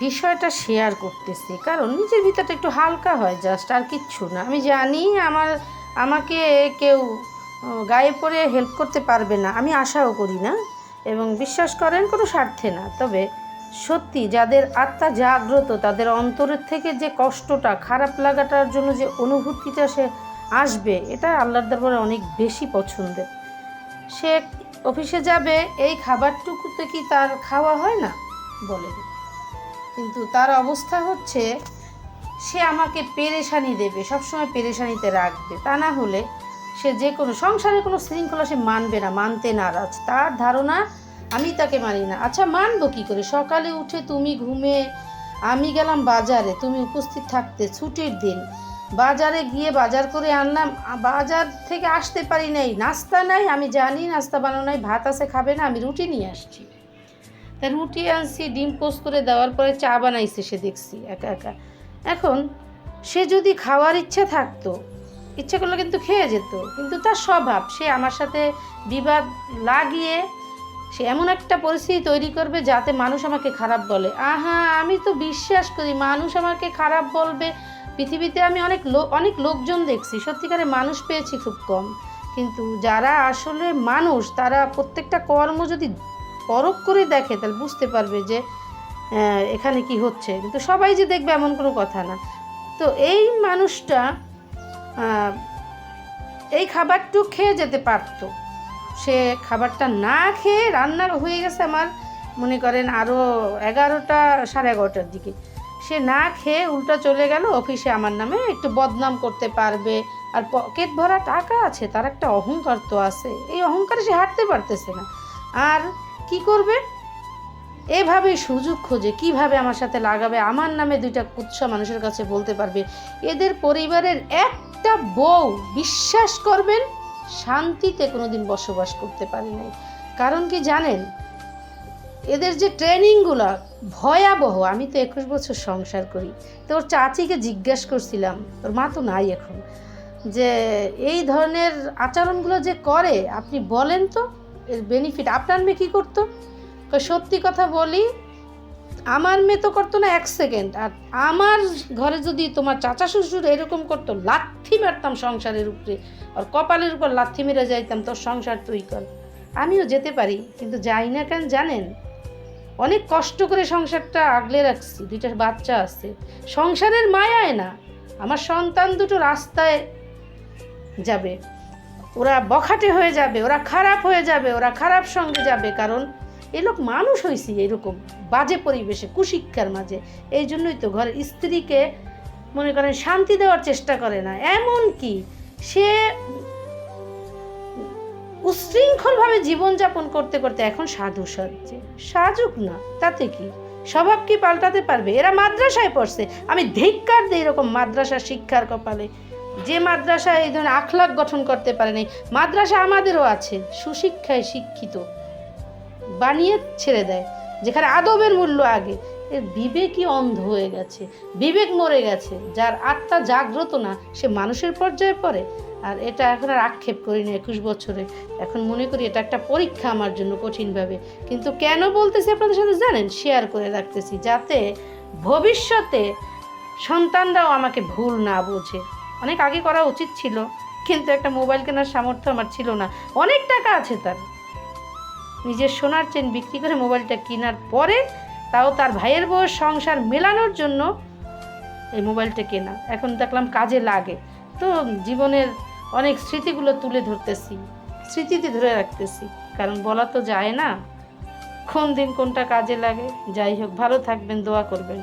বিষয়টা শেয়ার করতেছি। কারণ নিজের ভিতরটা একটু হালকা হয় জাস্ট আর কিচ্ছু না। আমি জানি আমার, আমাকে কেউ গায়ে পড়ে হেল্প করতে পারবে না। আমি আশাও করি না। এবং বিশ্বাস করেন, কোনো স্বার্থে না। তবে সত্যি যাদের আত্মা জাগ্রত, তাদের অন্তরের থেকে যে কষ্টটা, খারাপ লাগাটার জন্য যে অনুভূতিটা সে আসবে, এটা আল্লাহর দরবারে অনেক বেশি পছন্দের। সে অফিসে যাবে, এই খাবারটুকুতে কি তার খাওয়া হয় না? বলে কিন্তু তার অবস্থা হচ্ছে, সে আমাকে পেরেশানি দেবে, সবসময় পেরেশানিতে রাখবে। তা না হলে সে যে কোনো সংসারে কোনো শৃঙ্খলা সে মানবে না, মানতে নারাজ। তার ধারণা, আমি তাকে মানি না। আচ্ছা মানবো কী করে? সকালে উঠে তুমি ঘুমে, আমি গেলাম বাজারে, তুমি উপস্থিত থাকতে ছুটির দিন। বাজারে গিয়ে বাজার করে আনলাম বাজার থেকে আসতে পারি নাই। নাস্তা নাই, আমি জানি নাস্তা বানানো নাই ভাত আছে, খাবে না, আমি রুটি নিয়ে আসছি। তা রুটি আনছি, ডিম পোস্ট করে দেওয়ার পরে চা বানাইছে সে দেখছি, একা একা। এখন সে যদি খাওয়ার ইচ্ছা থাকতো, ইচ্ছে করলে কিন্তু খেয়ে যেত, কিন্তু তার স্বভাব, সে আমার সাথে বিবাদ লাগিয়ে সে এমন একটা পরিস্থিতি তৈরি করবে যাতে মানুষ আমাকে খারাপ বলে। আহা, আমি তো বিশ্বাস করি মানুষ আমাকে খারাপ বলবে। পৃথিবীতে আমি অনেক লোক অনেক লোকজন দেখছি, সত্যিকারে মানুষ পেয়েছি খুব কম। কিন্তু যারা আসলে মানুষ, তারা প্রত্যেকটা কর্ম যদি পরখ করে দেখে, তাহলে বুঝতে পারবে যে এখানে কি হচ্ছে। কিন্তু সবাই যে দেখবে এমন কোনো কথা না। তো এই মানুষটা এই খাবারটু খেয়ে যেতে পারতো। সে খাবারটা না খেয়ে রান্না হয়ে গেছে আমার, মনে করেন আরও এগারোটা, সাড়ে এগারোটার দিকে। সে না খেয়ে উল্টা চলে গেল, অফিসে আমার নামে একটু বদনাম করতে পারবে। আর পকেট ভরা টাকা আছে, তার একটা অহংকার তো আছে। এই অহংকারে সে হাঁটতে পারতেছে না। আর কি করবে? এভাবেই সুযোগ খোঁজে, কীভাবে আমার সাথে লাগাবে? আমার নামে দুইটা কুৎসা মানুষের কাছে বলতে পারবে। এদের পরিবারের একটা বউ, বিশ্বাস করবেন, শান্তিতে কোনোদিন বসবাস করতে পারি নাই। কারণ কি জানেন? এদের যে ট্রেনিংগুলো ভয়াবহ, আমি তো একুশ বছর সংসার করি। তো ওর চাচিকে জিজ্ঞাসা করছিলাম ওর মা তো নাই এখন, যে এই ধরনের আচরণগুলো যে করে, আপনি বলেন তো। বেনিফিট আপনার মেয়ে কী করতো? সত্যি কথা বলি, আমার মেয়ে তো করতো না এক সেকেন্ড আর আমার ঘরে যদি তোমার চাচা শ্বশুর এরকম করতো, লাথি মারতাম সংসারের উপরে, আর কপালের উপর লাথি মেরে যাইতাম, তোর সংসার তুই কর। আমিও যেতে পারি, কিন্তু যাই না কেন জানেন, অনেক কষ্ট করে সংসারটা আগলে রাখছি, দুইটা বাচ্চা আছে। সংসারের মায়ায় না, আমার সন্তান দুটো রাস্তায় যাবে। ওরা বখাটে হয়ে যাবে, ওরা খারাপ হয়ে যাবে, ওরা খারাপ সঙ্গে যাবে, কারণ এ লোক মানুষ হয়েছি এরকম বাজে পরিবেশে, কুশিক্ষার মাঝে। এই জন্যই তো ঘরের স্ত্রীকে মনে করেন শান্তি দেওয়ার চেষ্টা করে না। এমন কি? সে উশৃঙ্খলভাবে জীবনযাপন করতে করতে এখন সাধু সাজছে সাজুক না, তাতে কি? স্বভাব কি পাল্টাতে পারবে? এরা মাদ্রাসায় পড়ছে। আমি ধিক্কার দিই এরকম মাদ্রাসা শিক্ষার কপালে। যে মাদ্রাসা এই ধরনের আখলাখ গঠন করতে পারে নাই, মাদ্রাসা আমাদেরও আছে, সুশিক্ষায় শিক্ষিত। বানিয়ে ছেড়ে দেয়, যেখানে আদবের মূল্য আগে। এর বিবেকই অন্ধ হয়ে গেছে, বিবেক মরে গেছে, যার আত্মা জাগ্রত না, সে মানুষের পর্যায়ে পড়ে। আর এটা এখন আর আক্ষেপ করি না একুশ বছরে। এখন মনে করি এটা একটা পরীক্ষা আমার জন্য কঠিনভাবে। কিন্তু কেন বলতেছি আপনাদের সাথে জানেন? শেয়ার করে রাখতেছি, যাতে ভবিষ্যতে সন্তানরাও আমাকে ভুল না বোঝে। অনেক আগে করা উচিত ছিল, কিন্তু একটা মোবাইল কেনার সামর্থ্য আমার ছিল না। অনেক টাকা আছে তার। নিজের সোনার চেন বিক্রি করে মোবাইলটা কেনার পরে তাও তার ভাইয়ের বউয়ের সংসার মেলানোর জন্য এই মোবাইলটা কেনা। এখন দেখলাম কাজে লাগে। তো জীবনের অনেক স্মৃতিগুলো তুলে ধরতেছি, স্মৃতিতে ধরে রাখতেছি। কারণ বলা তো যায় না, কোন দিন কোনটা কাজে লাগে। যাই হোক, ভালো থাকবেন, দোয়া করবেন।